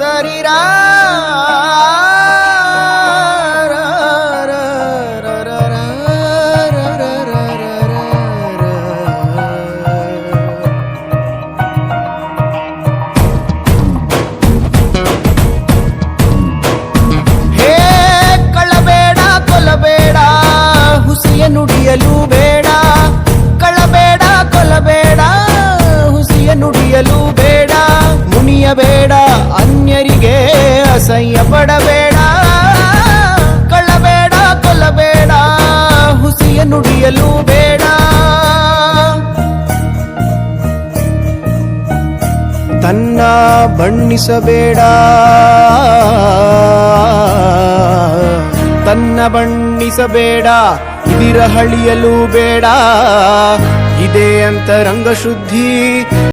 तरी रा ಅಸಹ್ಯ ಪಡಬೇಡ ಕಳ್ಳಬೇಡ, ಕೊಲ್ಲಬೇಡ ಹುಸಿಯ ನುಡಿಯಲು ಬೇಡ. ತನ್ನ ಬಣ್ಣಿಸಬೇಡ ತನ್ನ ಬಣ್ಣಿಸಬೇಡ, ಇದಿರ ಹಳಿಯಲು ಬೇಡ. ಇದೇ ಅಂತರಂಗ ಶುದ್ಧಿ